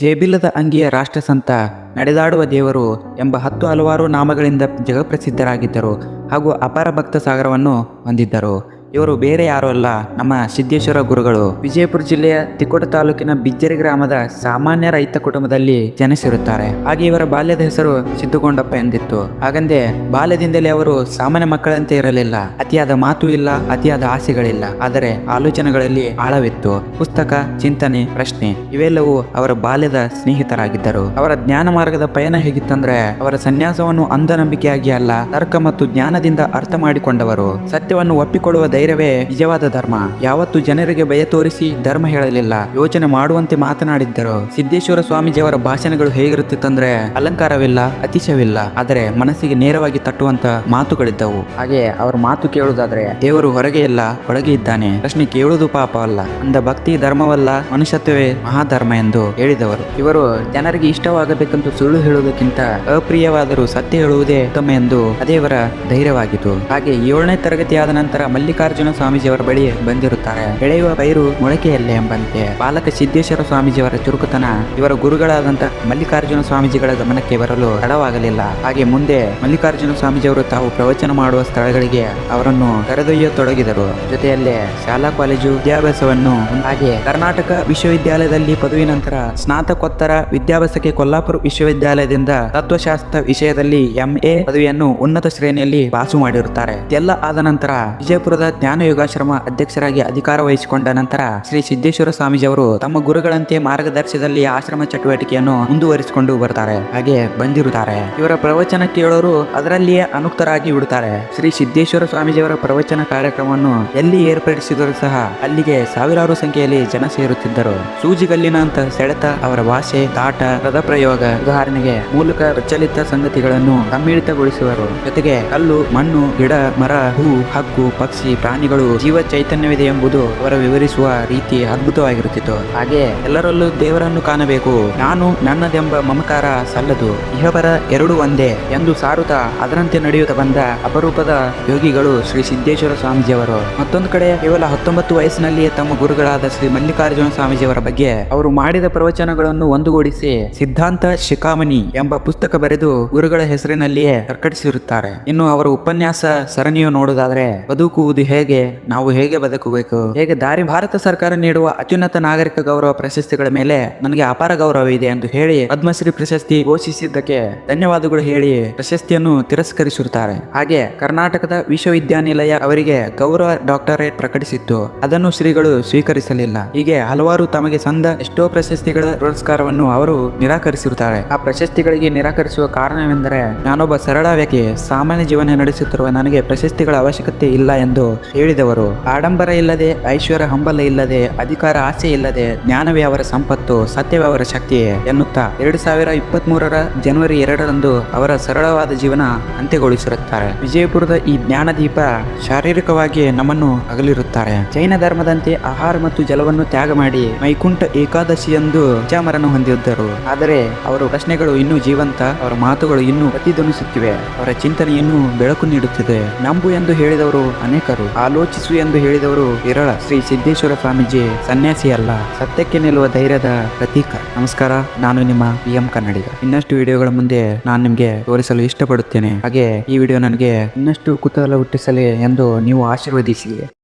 ಜೇಬಿಲ್ಲದ ಅಂಗಿಯ ರಾಷ್ಟ್ರಸಂತ ನಡೆದಾಡುವ ದೇವರು ಎಂಬ ಹತ್ತು ಹಲವಾರು ನಾಮಗಳಿಂದ ಜಗಪ್ರಸಿದ್ಧರಾಗಿದ್ದರು ಹಾಗೂ ಅಪಾರ ಭಕ್ತ ಸಾಗರವನ್ನು ಹೊಂದಿದ್ದರು. ಇವರು ಬೇರೆ ಯಾರು ಅಲ್ಲ, ನಮ್ಮ ಸಿದ್ದೇಶ್ವರ ಗುರುಗಳು. ವಿಜಯಪುರ ಜಿಲ್ಲೆಯ ತಿಕೋಟ ತಾಲೂಕಿನ ಬಿಜ್ಜರಿ ಗ್ರಾಮದ ಸಾಮಾನ್ಯ ರೈತ ಕುಟುಂಬದಲ್ಲಿ ಜನಿಸಿರುತ್ತಾರೆ. ಹಾಗೆ ಇವರ ಬಾಲ್ಯದ ಹೆಸರು ಸಿದ್ದುಗೊಂಡಪ್ಪ ಎಂದಿತ್ತು. ಹಾಗಂದೆ ಬಾಲ್ಯದಿಂದಲೇ ಅವರು ಸಾಮಾನ್ಯ ಮಕ್ಕಳಂತೆ ಇರಲಿಲ್ಲ. ಅತಿಯಾದ ಮಾತು ಇಲ್ಲ, ಅತಿಯಾದ ಆಸೆಗಳಿಲ್ಲ. ಆದರೆ ಆಲೋಚನೆಗಳಲ್ಲಿ ಆಳವಿತ್ತು. ಪುಸ್ತಕ, ಚಿಂತನೆ, ಪ್ರಶ್ನೆ, ಇವೆಲ್ಲವೂ ಅವರ ಬಾಲ್ಯದ ಸ್ನೇಹಿತರಾಗಿದ್ದರು. ಅವರ ಜ್ಞಾನ ಮಾರ್ಗದ ಪಯಣ ಹೇಗಿತ್ತಂದ್ರೆ, ಅವರ ಸನ್ಯಾಸವನ್ನು ಅಂಧನಂಬಿಕೆಯಾಗಿ ಅಲ್ಲ, ತರ್ಕ ಮತ್ತು ಜ್ಞಾನದಿಂದ ಅರ್ಥ ಮಾಡಿಕೊಂಡವರು. ಸತ್ಯವನ್ನು ಒಪ್ಪಿಕೊಳ್ಳುವ ಧೈರ್ಯವೇ ನಿಜವಾದ ಧರ್ಮ. ಯಾವತ್ತು ಜನರಿಗೆ ಭಯ ತೋರಿಸಿ ಧರ್ಮ ಹೇಳಲಿಲ್ಲ. ಯೋಚನೆ ಮಾಡುವಂತೆ ಮಾತನಾಡಿದ್ದರು. ಸಿದ್ದೇಶ್ವರ ಸ್ವಾಮೀಜಿಯವರ ಭಾಷಣಗಳು ಹೇಗಿರುತ್ತಿತ್ತಂದ್ರೆ ಅಲಂಕಾರವಿಲ್ಲ, ಅತಿಶಯವಿಲ್ಲ. ಆದರೆ ಮನಸ್ಸಿಗೆ ನೇರವಾಗಿ ತಟ್ಟುವಂತ ಮಾತುಗಳಿದ್ದವು. ಹಾಗೆ ಅವರ ಮಾತು ಕೇಳುವುದಾದ್ರೆ, ದೇವರು ಹೊರಗೆ ಇಲ್ಲ, ಒಳಗೆ ಇದ್ದಾನೆ. ಪ್ರಶ್ನೆ ಕೇಳುವುದು ಪಾಪ ಅಲ್ಲ. ಅಂದ ಭಕ್ತಿ ಧರ್ಮವಲ್ಲ, ಮನುಷ್ಯತ್ವವೇ ಮಹಾಧರ್ಮ ಎಂದು ಹೇಳಿದವರು. ಇವರು ಜನರಿಗೆ ಇಷ್ಟವಾಗಬೇಕೆಂದು ಸುಳ್ಳು ಹೇಳುವುದಕ್ಕಿಂತ ಅಪ್ರಿಯವಾದರೂ ಸತ್ಯ ಹೇಳುವುದೇ ಉತ್ತಮ ಎಂದು ಅದೇವರ ಧೈರ್ಯವಾಗಿತ್ತು. ಹಾಗೆ ಏಳನೇ ತರಗತಿಯಾದ ನಂತರ ಮಲ್ಲಿಕಾರ್ಜುನ ಸ್ವಾಮೀಜಿಯವರ ಬಳಿ ಬಂದಿರುತ್ತಾರೆ. ಬೆಳೆಯುವ ಪೈರು ಮೊಳಕೆಯಲ್ಲೇ ಎಂಬಂತೆ. ಬಾಲಕ ಸಿದ್ದೇಶ್ವರ ಸ್ವಾಮೀಜಿಯವರ ಚುರುಕುತನ ಇವರ ಗುರುಗಳಾದಂತ ಮಲ್ಲಿಕಾರ್ಜುನ ಸ್ವಾಮೀಜಿಗಳ ಗಮನಕ್ಕೆ ಬರಲು ತಡವಾಗಲಿಲ್ಲ. ಹಾಗೆ ಮುಂದೆ ಮಲ್ಲಿಕಾರ್ಜುನ ಸ್ವಾಮೀಜಿಯವರು ತಾವು ಪ್ರವಚನ ಮಾಡುವ ಸ್ಥಳಗಳಿಗೆ ಅವರನ್ನು ಕರೆದೊಯ್ಯತೊಡಗಿದರು. ಜೊತೆಯಲ್ಲೇ ಶಾಲಾ ಕಾಲೇಜು ವಿದ್ಯಾಭ್ಯಾಸವನ್ನು ಹಾಗೆ ಕರ್ನಾಟಕ ವಿಶ್ವವಿದ್ಯಾಲಯದಲ್ಲಿ ಪದವಿ ನಂತರ ಸ್ನಾತಕೋತ್ತರ ವಿದ್ಯಾಭ್ಯಾಸಕ್ಕೆ ಕೊಲ್ಲಾಪುರ ವಿಶ್ವವಿದ್ಯಾಲಯದಿಂದ ತತ್ವಶಾಸ್ತ್ರ ವಿಷಯದಲ್ಲಿ ಎಂಎ ಪದವಿಯನ್ನು ಉನ್ನತ ಶ್ರೇಣಿಯಲ್ಲಿ ಪಾಸು ಮಾಡಿರುತ್ತಾರೆ. ಇದೆಲ್ಲ ಆದ ನಂತರ ವಿಜಯಪುರದ ಜ್ಞಾನ ಯೋಗಾಶ್ರಮ ಅಧ್ಯಕ್ಷರಾಗಿ ಅಧಿಕಾರ ವಹಿಸಿಕೊಂಡ ನಂತರ ಶ್ರೀ ಸಿದ್ದೇಶ್ವರ ಸ್ವಾಮೀಜಿಯವರು ತಮ್ಮ ಗುರುಗಳಂತೆ ಮಾರ್ಗದರ್ಶನದಲ್ಲಿ ಆಶ್ರಮ ಚಟುವಟಿಕೆಯನ್ನು ಮುಂದುವರಿಸಿಕೊಂಡು ಬರ್ತಾರೆ, ಹಾಗೆ ಬಂದಿರುತ್ತಾರೆ. ಇವರ ಪ್ರವಚನ ಕೇಳೋರು ಅದರಲ್ಲಿಯೇ ಅನುಕ್ತರಾಗಿ ಬಿಡುತ್ತಾರೆ. ಶ್ರೀ ಸಿದ್ದೇಶ್ವರ ಸ್ವಾಮೀಜಿಯವರ ಪ್ರವಚನ ಕಾರ್ಯಕ್ರಮವನ್ನು ಎಲ್ಲಿ ಏರ್ಪಡಿಸಿದರೂ ಸಹ ಅಲ್ಲಿಗೆ ಸಾವಿರಾರು ಸಂಖ್ಯೆಯಲ್ಲಿ ಜನ ಸೇರುತ್ತಿದ್ದರು. ಸೂಜಿಗಲ್ಲಿನಂತ ಸೆಳೆತ, ಅವರ ಭಾಷೆ, ತಾಟ ಪದ ಪ್ರಯೋಗ ಉದಾಹರಣೆಗೆ ಮೂಲಕ ಪ್ರಚಲಿತ ಸಂಗತಿಗಳನ್ನು ಸಮ್ಮಿಳಿತಗೊಳಿಸುವರು. ಜೊತೆಗೆ ಕಲ್ಲು, ಮಣ್ಣು, ಗಿಡ, ಮರ, ಹೂ ಹಕ್ಕು ಪಕ್ಷಿ ಪ್ರಾಣಿಗಳು ಜೀವ ಚೈತನ್ಯವಿದೆ ಎಂಬುದು ಅವರ ವಿವರಿಸುವ ರೀತಿ ಅದ್ಭುತವಾಗಿರುತ್ತಿತ್ತು. ಹಾಗೆ ಎಲ್ಲರಲ್ಲೂ ದೇವರನ್ನು ಕಾಣಬೇಕು, ನಾನು ನನ್ನದೆಂಬ ಮಮಕಾರ ಸಲ್ಲದು. ಇಹಬರ ಎರಡು ಒಂದೇ ಎಂದು ಸಾರುತ್ತಾ ಅದರಂತೆ ನಡೆಯುತ್ತಾ ಬಂದ ಅಪರೂಪದ ಯೋಗಿಗಳು ಶ್ರೀ ಸಿದ್ದೇಶ್ವರ ಸ್ವಾಮೀಜಿಯವರು. ಮತ್ತೊಂದು ಕಡೆ ಕೇವಲ ಹತ್ತೊಂಬತ್ತು ವಯಸ್ಸಿನಲ್ಲಿಯೇ ತಮ್ಮ ಗುರುಗಳಾದ ಶ್ರೀ ಮಲ್ಲಿಕಾರ್ಜುನ ಸ್ವಾಮೀಜಿಯವರ ಬಗ್ಗೆ ಅವರು ಮಾಡಿದ ಪ್ರವಚನಗಳನ್ನು ಒಂದುಗೂಡಿಸಿ ಸಿದ್ಧಾಂತ ಶಿಖಾಮಣಿ ಎಂಬ ಪುಸ್ತಕ ಬರೆದು ಗುರುಗಳ ಹೆಸರಿನಲ್ಲಿಯೇ ಪ್ರಕಟಿಸಿರುತ್ತಾರೆ. ಇನ್ನು ಅವರ ಉಪನ್ಯಾಸ ಸರಣಿಯು ನೋಡುವುದಾದ್ರೆ ಬದುಕುವುದು ಹೇಗೆ, ನಾವು ಹೇಗೆ ಬದುಕಬೇಕು? ಹೇಗೆ ದಾರಿ ಭಾರತ ಸರ್ಕಾರ ನೀಡುವ ಅತ್ಯುನ್ನತ ನಾಗರಿಕ ಗೌರವ ಪ್ರಶಸ್ತಿಗಳ ಮೇಲೆ ನನಗೆ ಅಪಾರ ಗೌರವ ಇದೆ ಎಂದು ಹೇಳಿ ಪದ್ಮಶ್ರೀ ಪ್ರಶಸ್ತಿ ಘೋಷಿಸಿದ್ದಕ್ಕೆ ಧನ್ಯವಾದಗಳು ಹೇಳಿ ಪ್ರಶಸ್ತಿಯನ್ನು ತಿರಸ್ಕರಿಸಿರುತ್ತಾರೆ. ಹಾಗೆ ಕರ್ನಾಟಕದ ವಿಶ್ವವಿದ್ಯಾನಿಲಯ ಅವರಿಗೆ ಗೌರವ ಡಾಕ್ಟರೇಟ್ ಪ್ರಕಟಿಸಿತ್ತು. ಅದನ್ನು ಶ್ರೀಗಳು ಸ್ವೀಕರಿಸಲಿಲ್ಲ. ಹೀಗೆ ಹಲವಾರು ತಮಗೆ ಸಂದ ಎಷ್ಟೋ ಪ್ರಶಸ್ತಿಗಳ ಪುರಸ್ಕಾರವನ್ನು ಅವರು ನಿರಾಕರಿಸಿರುತ್ತಾರೆ. ಆ ಪ್ರಶಸ್ತಿಗಳಿಗೆ ನಿರಾಕರಿಸುವ ಕಾರಣವೆಂದರೆ, ನಾನೊಬ್ಬ ಸರಳ ವ್ಯಕ್ತಿ ಸಾಮಾನ್ಯ ಜೀವನ ನಡೆಸುತ್ತಿರುವ ನನಗೆ ಪ್ರಶಸ್ತಿಗಳ ಅವಶ್ಯಕತೆ ಇಲ್ಲ ಎಂದು ಹೇಳಿದವರು, ಆಡಂಬರ ಇಲ್ಲದೆ, ಐಶ್ವರ್ಯ ಹಂಬಲ ಇಲ್ಲದೆ, ಅಧಿಕಾರ ಆಸೆ ಇಲ್ಲದೆ, ಜ್ಞಾನವೇ ಅವರ ಸಂಪತ್ತು, ಸತ್ಯವೇ ಅವರ ಶಕ್ತಿಯೇ ಎನ್ನುತ್ತಾ ಎರಡು ಸಾವಿರ ಇಪ್ಪತ್ತ್ ಮೂರರ ಜನವರಿ ಎರಡರಂದು ಅವರ ಸರಳವಾದ ಜೀವನ ಅಂತ್ಯಗೊಳಿಸಿರುತ್ತಾರೆ. ವಿಜಯಪುರದ ಈ ಜ್ಞಾನದೀಪ ಶಾರೀರಿಕವಾಗಿ ನಮ್ಮನ್ನು ಅಗಲಿರುತ್ತಾರೆ. ಜೈನ ಧರ್ಮದಂತೆ ಆಹಾರ ಮತ್ತು ಜಲವನ್ನು ತ್ಯಾಗ ಮಾಡಿ ಮೈಕುಂಠ ಏಕಾದಶಿಯಂದು ವಿಚಾಮರನ್ನು ಹೊಂದಿದ್ದರು. ಆದರೆ ಅವರ ಪ್ರಶ್ನೆಗಳು ಇನ್ನೂ ಜೀವಂತ, ಅವರ ಮಾತುಗಳು ಇನ್ನೂ ಪ್ರತಿಧ್ವನಿಸುತ್ತಿವೆ. ಅವರ ಚಿಂತನೆಯನ್ನು ಬೆಳಕು ನೀಡುತ್ತಿದೆ. ನಂಬು ಎಂದು ಹೇಳಿದವರು ಅನೇಕರು. ಆಲೋಚಿಸು ಎಂದು ಹೇಳಿದವರು ವಿರಳ ಶ್ರೀ ಸಿದ್ದೇಶ್ವರ ಸ್ವಾಮೀಜಿ ಸನ್ಯಾಸಿ ಅಲ್ಲ. ಸತ್ಯಕ್ಕೆ ನಿಲ್ಲುವ ಧೈರ್ಯದ ಪ್ರತೀಕ. ನಮಸ್ಕಾರ, ನಾನು ನಿಮ್ಮ ಪಿ ಎಂ ಕನ್ನಡಿಗ. ಇನ್ನಷ್ಟು ವಿಡಿಯೋಗಳ ಮುಂದೆ ನಾನು ನಿಮಗೆ ತೋರಿಸಲು ಇಷ್ಟಪಡುತ್ತೇನೆ. ಹಾಗೆ ಈ ವಿಡಿಯೋ ನನಗೆ ಇನ್ನಷ್ಟು ಕುತೂಹಲ ಹುಟ್ಟಿಸಲಿ ಎಂದು ನೀವು ಆಶೀರ್ವದಿಸಿ